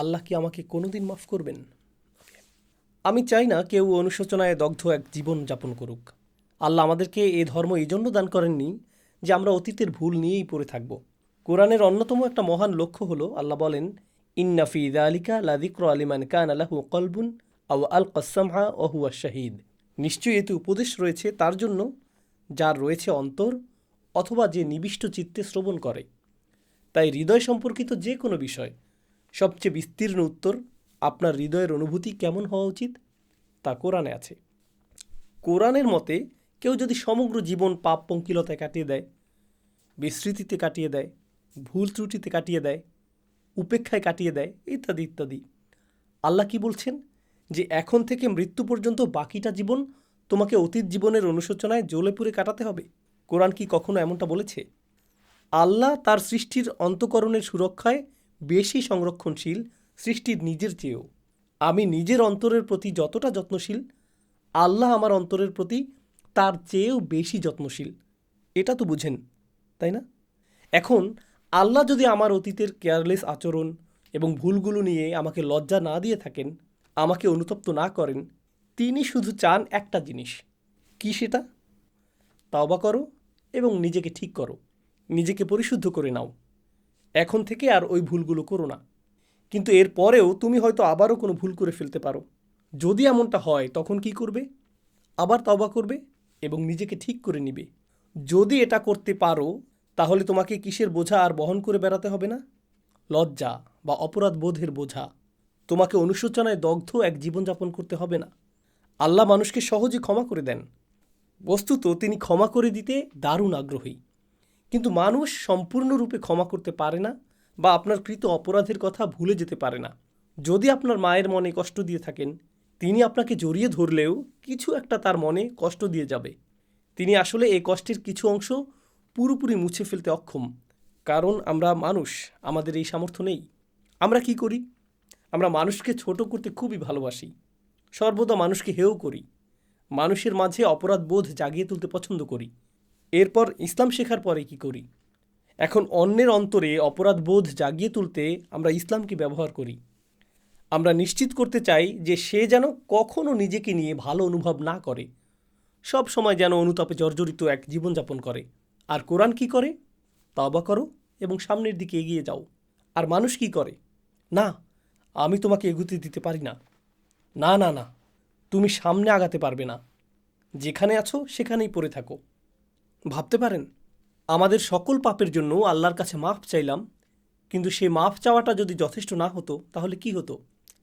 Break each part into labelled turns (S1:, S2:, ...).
S1: আল্লাহ কি আমাকে কোনোদিন মাফ করবেন? আমি চাই না কেউ অনুশোচনায় দগ্ধ এক জীবন যাপন করুক। আল্লাহ আমাদেরকে এ ধর্ম এই জন্য দান করেননি যে আমরা অতীতের ভুল নিয়েই পড়ে থাকব। কোরআনের অন্যতম একটা মহান লক্ষ্য হলো আল্লাহ বলেন ইন্নাফি আলিকা লাদিক্র আলিমান কান আলাহু কলবুন আউ আল কসামহা ওহুয়া শাহিদ। নিশ্চয়ই এতে উপদেশ রয়েছে তার জন্য যার রয়েছে অন্তর অথবা যে নিবিষ্ট চিত্তে শ্রবণ করে। তাই হৃদয় সম্পর্কিত যে কোনো বিষয় সবচেয়ে বিস্তীর্ণ উত্তর, আপনার হৃদয়ের অনুভূতি কেমন হওয়া উচিত? তা কোরআনে আছে। কোরআনের মতে, কেউ যদি সমগ্র জীবন পাপ পঙ্কিলতায় কাটিয়ে দেয়, বিস্মৃতিতে কাটিয়ে দেয়, ভুল ত্রুটিতে কাটিয়ে দেয়, উপেক্ষায় কাটিয়ে দেয়, ইত্যাদি ইত্যাদি। আল্লাহ কি বলছেন? যে এখন থেকে মৃত্যু পর্যন্ত বাকিটা জীবন তোমাকে অতীত জীবনের অনুশোচনায় জ্বলে পুড়ে কাটাতে হবে। কোরআন কি কখনো এমনটা বলেছে? আল্লাহ তার সৃষ্টির অন্তকরণের সুরক্ষায় বেশি সংরক্ষণশীল সৃষ্টির নিজের চেয়েও। আমি নিজের অন্তরের প্রতি যতটা যত্নশীল, আল্লাহ আমার অন্তরের প্রতি তার চেয়েও বেশি যত্নশীল। এটা তো বুঝেন, তাই না? এখন আল্লাহ যদি আমার অতীতের কেয়ারলেস আচরণ এবং ভুলগুলো নিয়ে আমাকে লজ্জা না দিয়ে থাকেন, আমাকে অনুতপ্ত না করেন, তিনি শুধু চান একটা জিনিস। কি সেটা? তাওবা করো এবং নিজেকে ঠিক করো। নিজেকে পরিশুদ্ধ করে নাও। এখন থেকে আর ওই ভুলগুলো করো না। কিন্তু এর পরেও তুমি হয়তো আবারও কোনো ভুল করে ফেলতে পারো। যদি এমনটা হয়, তখন কি করবে? আবার তবা করবে এবং নিজেকে ঠিক করে নিবে। যদি এটা করতে পারো, তাহলে তোমাকে কিসের বোঝা আর বহন করে বেড়াতে হবে না? লজ্জা বা অপরাধ বোধের বোঝা। তোমাকে অনুশোচনায় দগ্ধ এক জীবনযাপন করতে হবে না। আল্লাহ মানুষকে সহজে ক্ষমা করে দেন। বস্তুত তিনি ক্ষমা করে দিতে দারুণ আগ্রহী। কিন্তু মানুষ সম্পূর্ণরূপে ক্ষমা করতে পারে না বা আপনার কৃত অপরাধের কথা ভুলে যেতে পারে না। যদি আপনার মায়ের মনে কষ্ট দিয়ে থাকেন, তিনি আপনাকে জড়িয়ে ধরলেও কিছু একটা তার মনে কষ্ট দিয়ে যাবে। তিনি আসলে এই কষ্টের কিছু অংশ পুরোপুরি মুছে ফেলতে অক্ষম। কারণ আমরা মানুষ, আমাদের এই সামর্থ্য নেই। আমরা কি করি? আমরা মানুষকে ছোট করতে খুবই ভালোবাসি। সর্বদা মানুষকে হেও করি। মানুষের মাঝে অপরাধ বোধ জাগিয়ে তুলতে পছন্দ করি। এরপর ইসলাম শেখার পরে কি করি? এখন অন্যের অন্তরে অপরাধ বোধ জাগিয়ে তুলতে আমরা ইসলামকে ব্যবহার করি। আমরা নিশ্চিত করতে চাই যে সে যেন কখনও নিজেকে নিয়ে ভালো অনুভব না করে। সব সময় যেন অনুতাপে জর্জরিত এক জীবনযাপন করে। আর কোরআন কি করে? তাওবা করো এবং সামনের দিকে এগিয়ে যাও। আর মানুষ কি করে? না, আমি তোমাকে এগুতে দিতে পারি না। না না না, তুমি সামনে আগাতে পারবে না। যেখানে আছো সেখানেই পড়ে থাকো। ভাবতে পারেন, আমাদের সকল পাপের জন্য আল্লাহর কাছে মাফ চাইলাম, কিন্তু সে মাফ চাওয়াটা যদি যথেষ্ট না হতো, তাহলে কি হতো?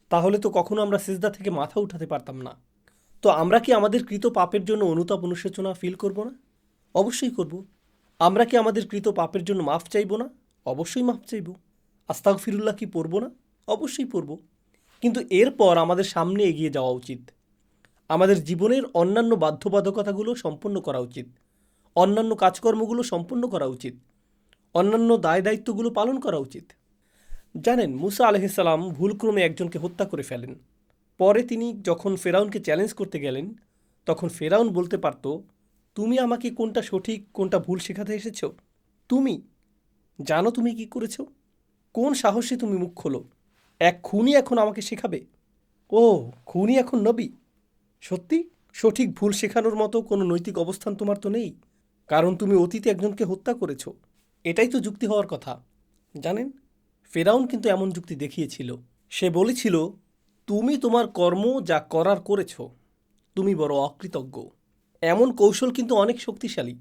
S1: তাহলে তো কখনো আমরা সিজদা থেকে মাথা উঠাতে পারতাম না। তো আমরা কি আমাদের কৃত পাপের জন্য অনুতাপ অনুশোচনা ফিল করব না? অবশ্যই করব। আমরা কি আমাদের কৃত পাপের জন্য মাফ চাইব না? অবশ্যই মাফ চাইব। আস্তাক ফিরুল্লাহ কি পড়ব না? অবশ্যই পড়ব। কিন্তু এরপর আমাদের সামনে এগিয়ে যাওয়া উচিত। আমাদের জীবনের অন্যান্য বাধ্যবাধকতাগুলো সম্পন্ন করা উচিত। অন্যান্য কাজকর্মগুলো সম্পন্ন করা উচিত। অন্যান্য দায় দায়িত্বগুলো পালন করা উচিত। জানেন, মুসা আলহিসাল্লাম ভুলক্রমে একজনকে হত্যা করে ফেলেন। পরে তিনি যখন ফেরাউনকে চ্যালেঞ্জ করতে গেলেন, তখন ফেরাউন বলতে পারত, তুমি আমাকে কোনটা সঠিক, কোনটা ভুল শেখাতে এসেছ? তুমি? জানো তুমি কি করেছ? কোন সাহসে তুমি মুখ খোলো? এক খুনি এখন আমাকে শেখাবে? ও, খুনি এখন নবী? সত্যি? সঠিক ভুল শেখানোর মতো কোনো নৈতিক অবস্থান তোমার তো নেই? কারণ তুমি অতীতে একজনকে হত্যা করেছ। এটাই তো যুক্তি হওয়ার কথা। জানেন, ফেরাউন কিন্তু এমন যুক্তি দেখিয়েছিল। সে বলেছিল, তুমি তোমার কর্ম যা করার করেছ, তুমি বড় অকৃতজ্ঞ। এমন কৌশল কিন্তু অনেক শক্তিশালী।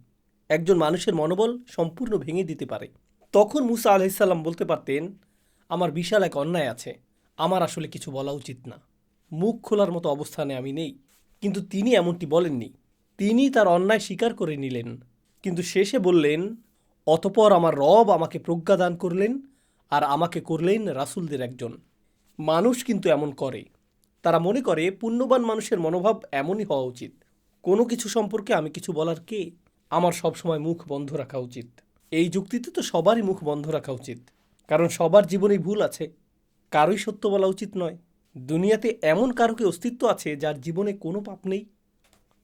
S1: একজন মানুষের মনোবল সম্পূর্ণ ভেঙে দিতে পারে। তখন মুসা আলহিসাল্লাম বলতে পারতেন, আমার বিশাল এক অন্যায় আছে, আমার আসলে কিছু বলা উচিত না। মুখ খোলার মতো অবস্থানে আমি নেই। কিন্তু তিনি এমনটি বলেননি। তিনি তার অন্যায় স্বীকার করে নিলেন। কিন্তু শেষে বললেন, অতপর আমার রব আমাকে প্রজ্ঞা দান করলেন আর আমাকে করলেন রাসুলদের একজন। মানুষ কিন্তু এমন করে। তারা মনে করে, পুণ্যবান মানুষের মনোভাব এমনই হওয়া উচিত। কোনো কিছু সম্পর্কে আমি কিছু বলার কে? আমার সবসময় মুখ বন্ধ রাখা উচিত। এই যুক্তিতে তো সবারই মুখ বন্ধ রাখা উচিত। কারণ সবার জীবনেই ভুল আছে। কারোই সত্য বলা উচিত নয়। দুনিয়াতে এমন কারও কি অস্তিত্ব আছে যার জীবনে কোনো পাপ নেই।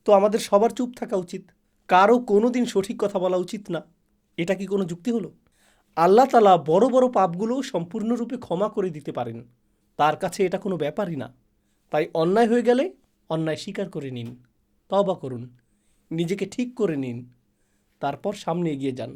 S1: তো আমাদের সবার চুপ থাকা উচিত। কারও কোনো দিন সঠিক কথা বলা উচিত না। এটা কি কোনো যুক্তি হলো? আল্লাহ তালা বড় বড় পাপগুলোও সম্পূর্ণরূপে ক্ষমা করে দিতে পারেন। তার কাছে এটা কোনো ব্যাপারই না। তাই অন্যায় হয়ে গেলে অন্যায় স্বীকার করে নিন তবা করুন, নিজেকে ঠিক করে নিন, তারপর সামনে এগিয়ে যান।